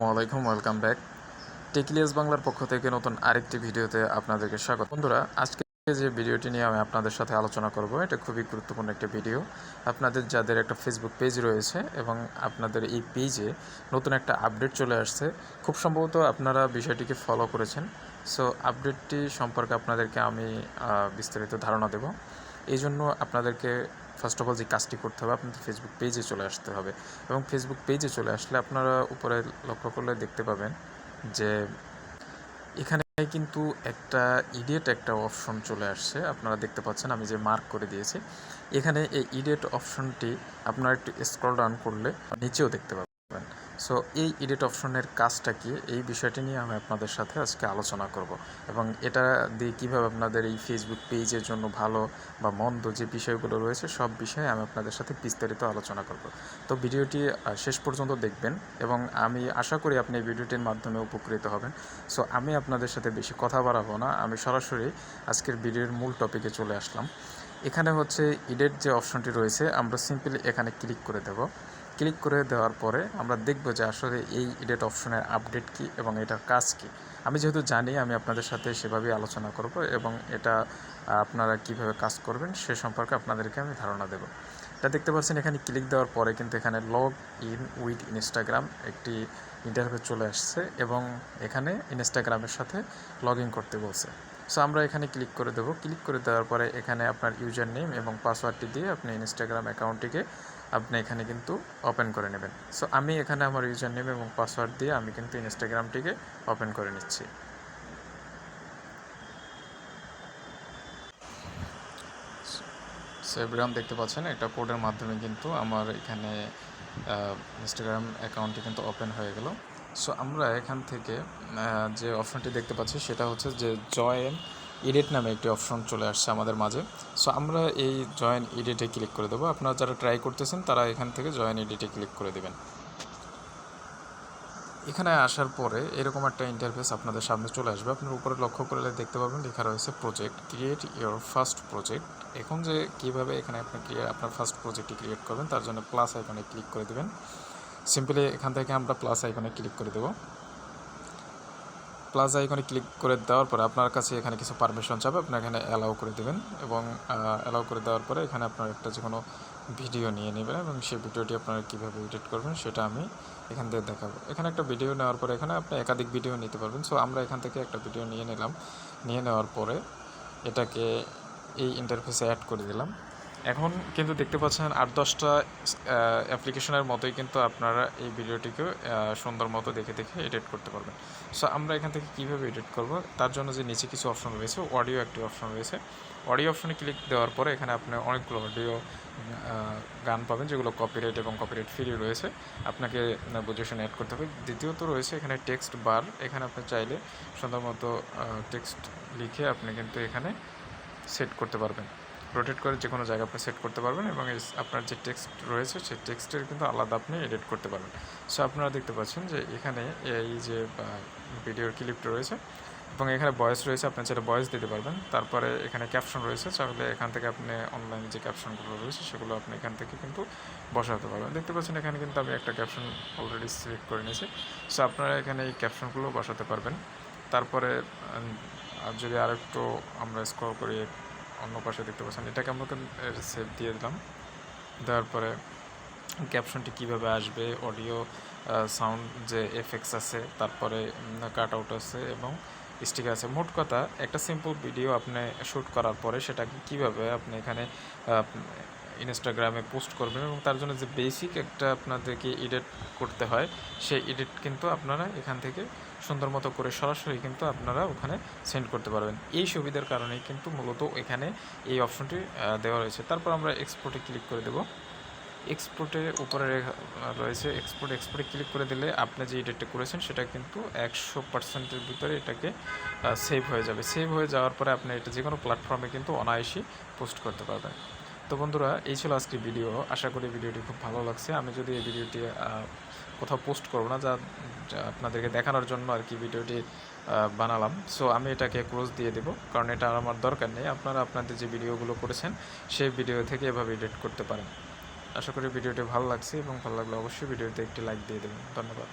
ওয়ালাইকুম welcome back. টেকলিয়াস বাংলার পক্ষ থেকে নতুন আরেকটি ভিডিওতে আপনাদেরকে স্বাগত। বন্ধুরা, আজকে যে ভিডিওটি নিয়ে আমি আপনাদের সাথে আলোচনা করব, এটা খুবই গুরুত্বপূর্ণ একটা ভিডিও। আপনাদের যাদের একটা ফেসবুক পেজ রয়েছে এবং আপনাদের এই পেজে নতুন একটা আপডেট চলে আসছে, খুব সম্ভবত আপনারা বিষয়টিকে ফলো করেছেন। সো আপডেটটি সম্পর্কে আপনাদেরকে আমি বিস্তারিত ধারণা দেব। এই জন্য আপনাদেরকে ফার্স্ট অফ অল যে কাজটি করতে হবে, আপনাদের ফেসবুক পেজে চলে আসতে হবে। এবং ফেসবুক পেজে চলে আসলে আপনারা উপরে লক্ষ্য করলে দেখতে পাবেন যে এখানে কিন্তু একটা ইডিয়েট একটা অপশন চলে আসছে। আপনারা দেখতে পাচ্ছেন আমি যে মার্ক করে দিয়েছি। এখানে এই ইডিয়েট অপশনটি আপনারা একটু স্ক্রল ডাউন করলে নিচেও দেখতে পাবেন। সো এই এডিট অপশনের কাজটা কি? এই বিষয়টি নিয়ে আমি আপনাদের সাথে আজকে আলোচনা করব। এবং এটা দিয়ে কীভাবে আপনাদের এই ফেসবুক পেজের জন্য ভালো বা মন্দ যে বিষয়গুলো রয়েছে, সব বিষয়ে আমি আপনাদের সাথে বিস্তারিত আলোচনা করব। তো ভিডিওটি শেষ পর্যন্ত দেখবেন এবং আমি আশা করি আপনি এই ভিডিওটির মাধ্যমে উপকৃত হবেন। সো আমি আপনাদের সাথে বেশি কথা বাড়াবো না। আমি সরাসরি আজকের ভিডিওর মূল টপিকে চলে আসলাম। এখানে হচ্ছে ইডেট যে অপশনটি রয়েছে, আমরা সিম্পলি এখানে ক্লিক করে দেব। ক্লিক করে দেওয়ার পরে আমরা দেখব যে আসলে এই এডিট অপশনের আপডেট কি এবং এটার কাজ কি। আমি যেহেতু জানি, আমি আপনাদের সাথে সেভাবেই আলোচনা করব এবং এটা আপনারা কীভাবে কাজ করবেন সে সম্পর্কে আপনাদেরকে আমি ধারণা দেব। এটা দেখতে পাচ্ছেন, এখানে ক্লিক দেওয়ার পরে কিন্তু এখানে লগ ইন উইথ ইনস্টাগ্রাম একটি ইন্টারভিউ চলে আসছে এবং এখানে ইনস্টাগ্রামের সাথে লগ ইন করতে বলছে। সো আমরা এখানে ক্লিক করে দেবো। ক্লিক করে দেওয়ার পরে এখানে আপনার ইউজার নেম এবং পাসওয়ার্ডটি দিয়ে আপনি ইনস্টাগ্রাম অ্যাকাউন্টটিকে আপনি এখানে কিন্তু ওপেন করে নেবেন। সো আমি এখানে আমার ইউজার নেম এবং পাসওয়ার্ড দিয়ে আমি কিন্তু ইনস্টাগ্রামটিকে ওপেন করে নিচ্ছি। সো সেভগ্রাম দেখতে পাচ্ছেন একটা কোডের মাধ্যমে কিন্তু আমার এখানে ইনস্টাগ্রাম অ্যাকাউন্টটি কিন্তু ওপেন হয়ে গেল। সো আমরা এখান থেকে যে অপশনটি দেখতে পাচ্ছি সেটা হচ্ছে যে জয়েন এডিট নামে একটি অপশন চলে আসছে আমাদের মাঝে। সো আমরা এই জয়েন এডিটে ক্লিক করে দেবো। আপনারা যারা ট্রাই করতেছেন, তারা এখান থেকে জয়েন এডিটে ক্লিক করে দেবেন। এখানে আসার পরে এরকম একটা ইন্টারফেস আপনাদের সামনে চলে আসবে। আপনার উপরে লক্ষ্য করলে দেখতে পাবেন, লেখা রয়েছে project create your first project এখন যে কীভাবে এখানে আপনি আপনার ফার্স্ট প্রজেক্টটি ক্রিয়েট করবেন, তার জন্য প্লাস আইকনে ক্লিক করে দেবেন। সিম্পলি এখান থেকে আমরা প্লাস আইকনে ক্লিক করে দেবো। প্লাস আইকনে ক্লিক করে দেওয়ার পরে আপনার কাছে এখানে কিছু পারমিশন চাবে, আপনি এখানে অ্যালাউ করে দেবেন এবং অ্যালাউ করে দেওয়ার পরে এখানে আপনার একটা যে কোনো ভিডিও নিয়ে নেবেন এবং সেই ভিডিওটি আপনারা কীভাবে এডিট করবেন সেটা আমি এখান থেকে দেখাবো। এখানে একটা ভিডিও নেওয়ার পরে এখানে আপনি একাধিক ভিডিও নিতে পারবেন। সো আমরা এখান থেকে একটা ভিডিও নিয়ে নিলাম। নিয়ে নেওয়ার পরে এটাকে এই ইন্টারফেসে অ্যাড করে দিলাম। এখন কিন্তু দেখতে পাচ্ছেন আট দশটা অ্যাপ্লিকেশনের মতোই কিন্তু আপনারা এই ভিডিওটিকে সুন্দর মতো দেখে দেখে এডিট করতে পারবেন। সো আমরা এখান থেকে কীভাবে এডিট করব? তার জন্য যে নিচে কিছু অপশন রয়েছে অডিও একটি অপশন রয়েছে। অডিও অপশনে ক্লিক দেওয়ার পরে এখানে আপনি অনেকগুলো অডিও গান পাবেন, যেগুলো কপিরাইট এবং কপিরাইট ফ্রি রয়েছে। আপনাকে বুঝে শুনে অ্যাড করতে হবে। দ্বিতীয়ত রয়েছে এখানে টেক্সট বার এখানে আপনি চাইলে সুন্দর মতো টেক্সট লিখে আপনি কিন্তু এখানে সেট করতে পারবেন। রোটেট করে যে কোনো জায়গা আপনি সেট করতে পারবেন এবং আপনার যে টেক্সট রয়েছে সেই টেক্সটের কিন্তু আলাদা আপনি এডিট করতে পারবেন। সো আপনারা দেখতে পাচ্ছেন যে এখানে এই যে ভিডিওর ক্লিপটা রয়েছে এবং এখানে ভয়েস রয়েছে, আপনি চাইলে ভয়েস দিতে পারবেন। তারপরে এখানে ক্যাপশন রয়েছে, তাহলে এখান থেকে আপনি অনলাইনে যে ক্যাপশনগুলো রয়েছে সেগুলো আপনি এখান থেকে কিন্তু বসাতে পারবেন। দেখতে পাচ্ছেন এখানে কিন্তু আমি একটা ক্যাপশন অলরেডি সিলেক্ট করে নিয়েছি। সো আপনারা এখানে এই ক্যাপশনগুলো বসাতে পারবেন। তারপরে যদি আরেকটু আমরা স্ক্রল করি অন্য পাশে দেখতে পাচ্ছেন। এটাকে আমরা সেভ দিয়ে দিলাম। দেওয়ার পরে ক্যাপশনটি কীভাবে আসবে অডিও সাউন্ড যে এফেক্টস আছে, তারপরে কাট আউট আছে এবং স্টিক আছে। মোট কথা, একটা সিম্পল ভিডিও আপনি শ্যুট করার পরে সেটাকে কীভাবে আপনি এখানে ইনস্টাগ্রামে পোস্ট করবেন এবং তার জন্য যে বেসিক একটা আপনাদেরকে এডিট করতে হয়, সেই এডিট কিন্তু আপনারা এখান থেকে সুন্দর মতো করে সরাসরি কিন্তু আপনারা ওখানে সেন্ড করতে পারবেন। এই সুবিধার কারণেই কিন্তু মূলত এখানে এই অপশনটি দেওয়া রয়েছে। তারপর আমরা এক্সপোর্টে ক্লিক করে দেবো। এক্সপোর্টে উপরে রয়েছে এক্সপোর্ট এক্সপোর্টে ক্লিক করে দিলে আপনি যে এডিটটা করেছেন সেটা কিন্তু একশো পার্সেন্টের ভিতরে এটাকে সেভ হয়ে যাবে। সেভ হয়ে যাওয়ার পরে আপনি এটা যে কোনো প্ল্যাটফর্মে কিন্তু অনায়াসই পোস্ট করতে পারবেন। তো বন্ধুরা, এই ছিল আজকের ভিডিও আশা করি ভিডিওটি খুব ভালো লাগছে। আমি যদি এই ভিডিওটি কোথাও পোস্ট করব না, যা আপনাদেরকে দেখানোর জন্য আর কি ভিডিওটি বানালাম। সো আমি এটাকে ক্লোজ দিয়ে দেবো, কারণ এটা আমার দরকার নেই। আপনারা আপনাদের যে ভিডিওগুলো করেছেন, সেই ভিডিও থেকে এভাবে এডিট করতে পারেন। আশা করি ভিডিওটি ভালো লাগছে এবং ভালো লাগলে অবশ্যই ভিডিওতে একটি লাইক দিয়ে দেবেন। ধন্যবাদ।